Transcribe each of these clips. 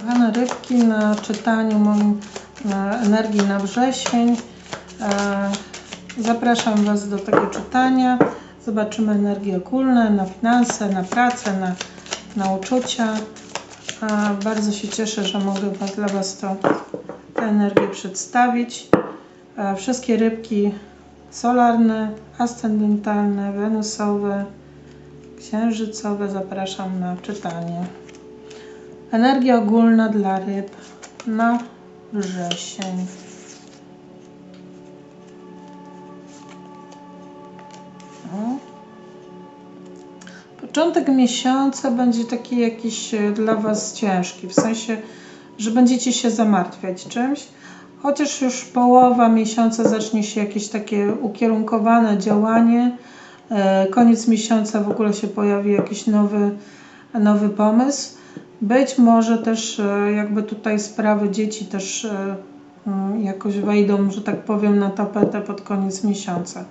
Kochane rybki, na czytaniu moim energii na wrzesień. E, Zapraszam Was do tego czytania. Zobaczymy energie ogólne, na finanse, na pracę, na, na uczucia. Bardzo się cieszę, że mogę dla Was to, tę energię przedstawić. E, Wszystkie rybki solarne, ascendentalne, wenusowe, księżycowe zapraszam na czytanie. Energia ogólna dla ryb na wrzesień. Początek miesiąca będzie taki jakiś e, dla Was ciężki, w sensie, że będziecie się zamartwiać czymś, chociaż już połowa miesiąca zacznie się jakieś takie ukierunkowane działanie. E, Koniec miesiąca w ogóle się pojawi jakiś nowy, nowy pomysł. Być może też e, jakby tutaj sprawy dzieci też e, mm, jakoś wejdą, że tak powiem, na tapetę pod koniec miesiąca.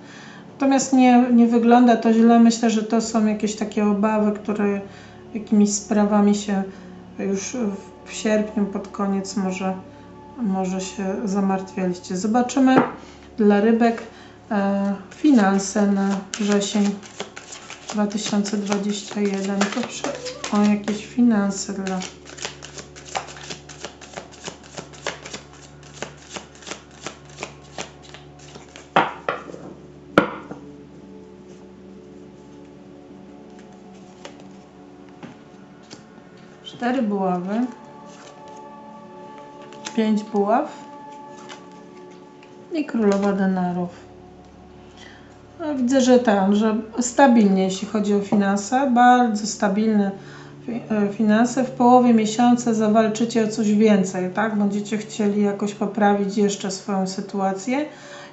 Natomiast nie, nie wygląda to źle. Myślę, że to są jakieś takie obawy, które jakimiś sprawami się już w- sierpniu pod koniec może, może się zamartwialiście. Zobaczymy dla rybek e, finanse na wrzesień 2021. Proszę o jakieś finanse dla cztery buławy, pięć buław i królowa denarów. No, widzę, że tam, że stabilnie, jeśli chodzi o finanse, bardzo stabilne e, finanse. W połowie miesiąca zawalczycie o coś więcej, tak? Będziecie chcieli jakoś poprawić jeszcze swoją sytuację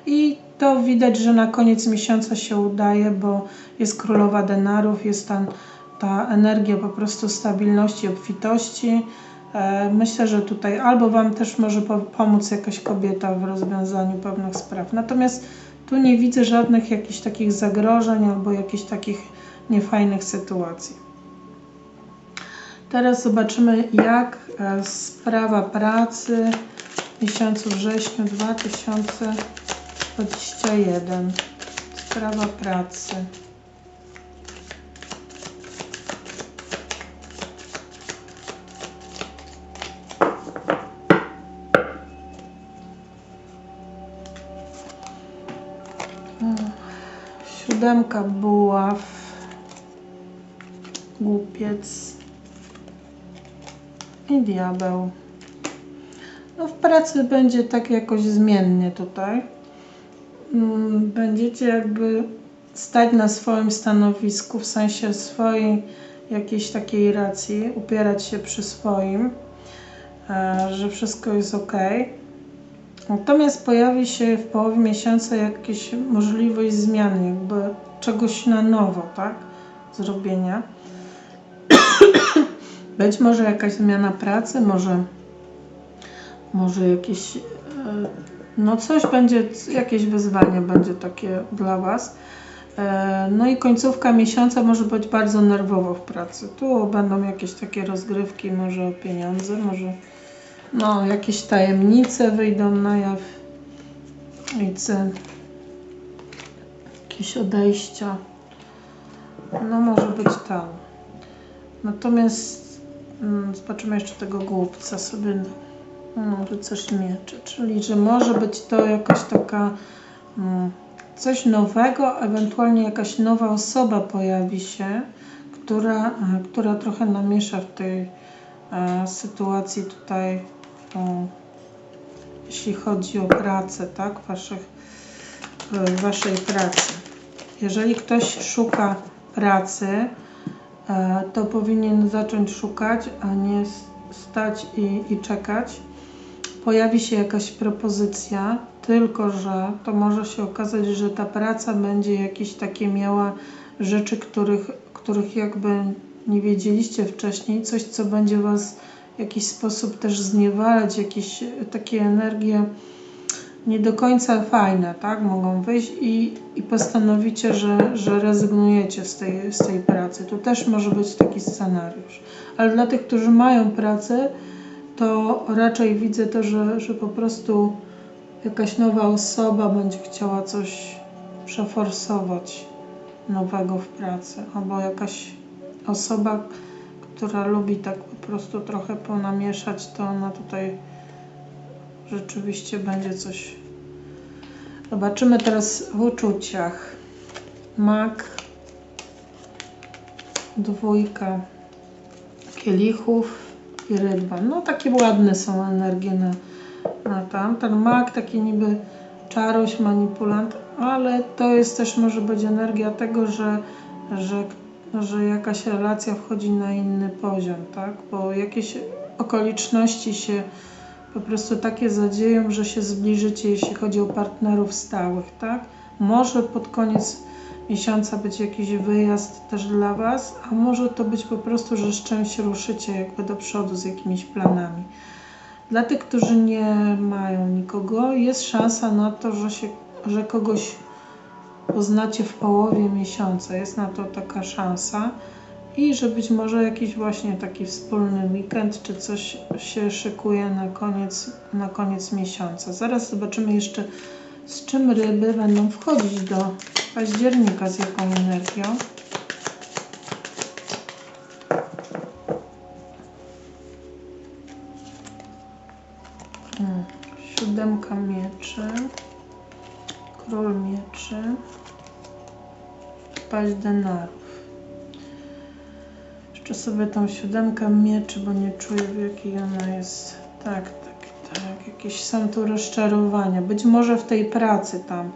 i to widać, że na koniec miesiąca się udaje, bo jest królowa denarów, jest tam ta energia po prostu stabilności, obfitości. E, Myślę, że tutaj albo Wam też może po- pomóc jakaś kobieta w rozwiązaniu pewnych spraw. Natomiast tu nie widzę żadnych jakichś takich zagrożeń albo jakichś takich niefajnych sytuacji. Teraz zobaczymy, jak e, sprawa pracy w miesiącu wrześniu 2021. Sprawa pracy. Siódemka buław, głupiec i diabeł. No w pracy będzie tak jakoś zmiennie tutaj. Mm, Będziecie jakby stać na swoim stanowisku, w sensie swojej jakiejś takiej racji, upierać się przy swoim, e, że wszystko jest ok. Natomiast pojawi się w połowie miesiąca jakaś możliwość zmian, jakby czegoś na nowo, tak? Zrobienia. Być może jakaś zmiana pracy, może, może jakieś, e, no coś będzie, jakieś wyzwanie będzie takie dla Was. E, No i końcówka miesiąca może być bardzo nerwowo w pracy. Tu będą jakieś takie rozgrywki, może o pieniądze, może no, jakieś tajemnice wyjdą na jaw. Ce- jakieś odejścia. No, może być tam. Natomiast mm, zobaczymy jeszcze tego głupca sobie. No, rycerz mieczy, czyli że może być to jakaś taka mm, coś nowego, ewentualnie jakaś nowa osoba pojawi się, która, e, która trochę namiesza w tej e, sytuacji tutaj, jeśli chodzi o pracę, tak, waszych, e, waszej pracy. Jeżeli ktoś szuka pracy, e, to powinien zacząć szukać, a nie stać i, i czekać. Pojawi się jakaś propozycja, tylko że to może się okazać, że ta praca będzie jakieś takie miała rzeczy, których, których jakby nie wiedzieliście wcześniej, coś, co będzie Was w jakiś sposób też zniewalać, jakieś e, takie energie nie do końca fajne, tak? Mogą wyjść i, i postanowicie, że, że rezygnujecie z tej, z tej pracy. Tu też może być taki scenariusz. Ale dla tych, którzy mają pracę, to raczej widzę to, że, że po prostu jakaś nowa osoba będzie chciała coś przeforsować nowego w pracy, albo jakaś osoba, która lubi tak po prostu trochę ponamieszać, to ona tutaj rzeczywiście będzie coś. Zobaczymy teraz w uczuciach. Mak, dwójka kielichów i rydwan. No takie ładne są energie na, na tam. Ten mak taki niby czaroś, manipulant, ale to jest też może być energia tego, że, że, że jakaś relacja wchodzi na inny poziom, tak? Bo jakieś okoliczności się po prostu takie zadzieją, że się zbliżycie, jeśli chodzi o partnerów stałych, tak? Może pod koniec miesiąca być jakiś wyjazd też dla Was, a może to być po prostu, że z czymś ruszycie jakby do przodu z jakimiś planami. Dla tych, którzy nie mają nikogo, jest szansa na to, że, się, że kogoś poznacie w połowie miesiąca. Jest na to taka szansa i że być może jakiś właśnie taki wspólny weekend czy coś się szykuje na koniec, na koniec miesiąca. Zaraz zobaczymy jeszcze z czym ryby będą wchodzić do października, z jaką energią. Hmm, Siódemka mieczy, król mieczy, paź denarów. Jeszcze sobie tą siódemkę mieczy, bo nie czuję w jakiej ona jest. Tak, tak, tak. Jakieś są tu rozczarowania. Być może w tej pracy tam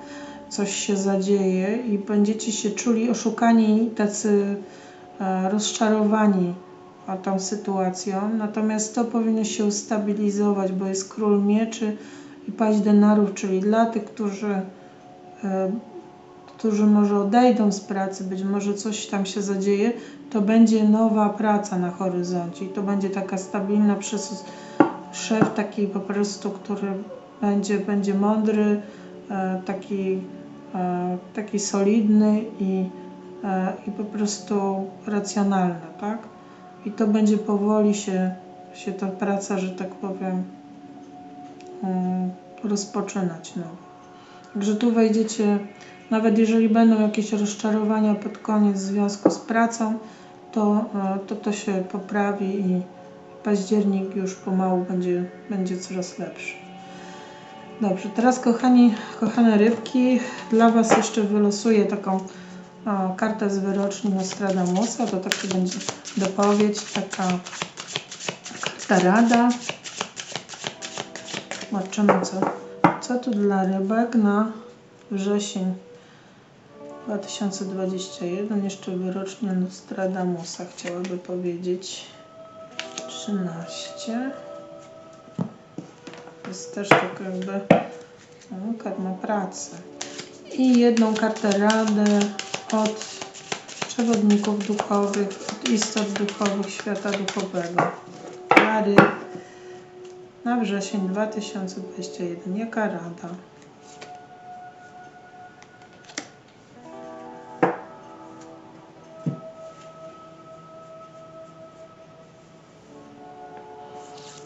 coś się zadzieje i będziecie się czuli oszukani, tacy e, rozczarowani tą sytuacją. Natomiast to powinno się ustabilizować, bo jest król mieczy i paź denarów, czyli dla tych, którzy, którzy może odejdą z pracy, być może coś tam się zadzieje, to będzie nowa praca na horyzoncie i to będzie taka stabilna przez szef taki po prostu, który będzie, będzie mądry, e, taki, e, taki solidny i, e, i po prostu racjonalny, tak? I to będzie powoli się, się ta praca, że tak powiem, mm, rozpoczynać nowo. Także tu wejdziecie, nawet jeżeli będą jakieś rozczarowania pod koniec w związku z pracą, to to, to się poprawi i październik już pomału będzie, będzie coraz lepszy. Dobrze, teraz kochani, kochane rybki, dla Was jeszcze wylosuję taką o, kartę z wyroczni Nostradamusa, to taki będzie dopowiedź, taka karta rada. Zobaczymy, co, co tu dla rybek na wrzesień 2021. Jeszcze wyrocznia Nostradamusa chciałaby powiedzieć. 13. Jest też tak jakby no, karma pracy. I jedną kartę radę od przewodników duchowych, od istot duchowych świata duchowego. Pary na wrzesień 2021. Jaka rada?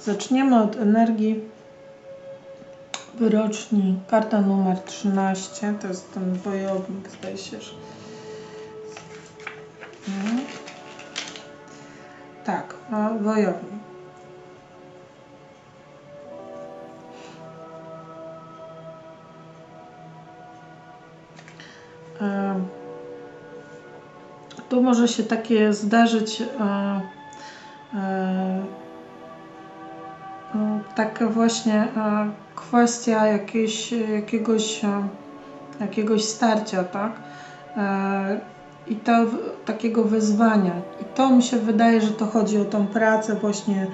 Zaczniemy od energii wyroczni. Karta numer 13. To jest ten wojownik, zdaje się. Że... Mhm. Tak, no, wojownik. Tu może się takie zdarzyć e, e, no, taka właśnie e, kwestia jakiejś, jakiegoś, jakiegoś starcia, tak? I to takiego wyzwania. I to mi się wydaje, że to chodzi o tą pracę, właśnie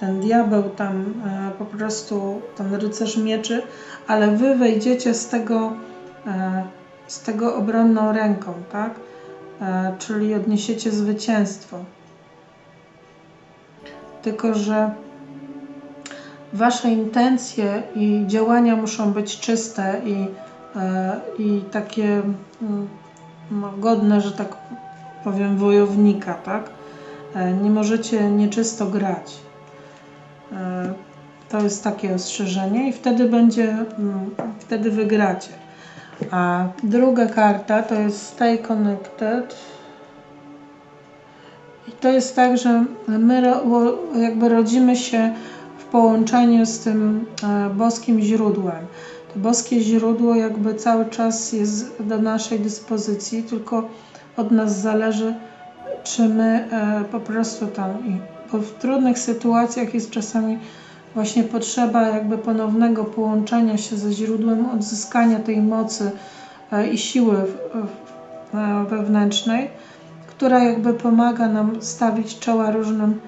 ten diabeł tam po prostu, ten rycerz mieczy, ale wy wejdziecie z tego, z tego obronną ręką, tak? E, czyli odniesiecie zwycięstwo. Tylko, że Wasze intencje i działania muszą być czyste i, e, i takie mm, no, godne, że tak powiem, wojownika, tak? E, Nie możecie nieczysto grać. To jest takie ostrzeżenie i wtedy będzie, mm, wtedy wygracie. A druga karta to jest Stay Connected. I to jest tak, że my jakby rodzimy się w połączeniu z tym e, boskim źródłem. To boskie źródło jakby cały czas jest do naszej dyspozycji, tylko od nas zależy, czy my e, po prostu tam, i- w trudnych sytuacjach jest czasami właśnie potrzeba jakby ponownego połączenia się ze źródłem, odzyskania tej mocy e, i siły e, wewnętrznej, która jakby pomaga nam stawić czoła różnym,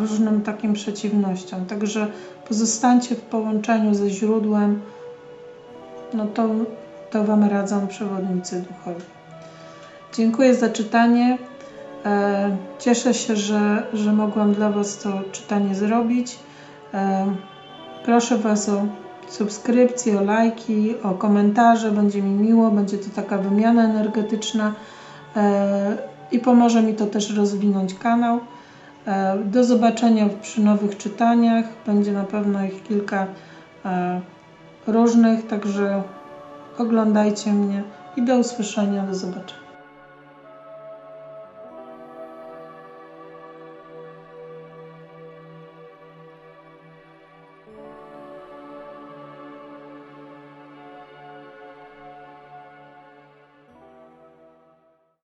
różnym takim przeciwnościom. Także pozostańcie w połączeniu ze źródłem, no to, to Wam radzą przewodnicy duchowi. Dziękuję za czytanie. E, Cieszę się, że, że mogłam dla Was to czytanie zrobić. E, Proszę Was o subskrypcję, o lajki, o komentarze. Będzie mi miło, będzie to taka wymiana energetyczna e, i pomoże mi to też rozwinąć kanał. E, Do zobaczenia przy nowych czytaniach. Będzie na pewno ich kilka różnych, także oglądajcie mnie i do usłyszenia, do zobaczenia.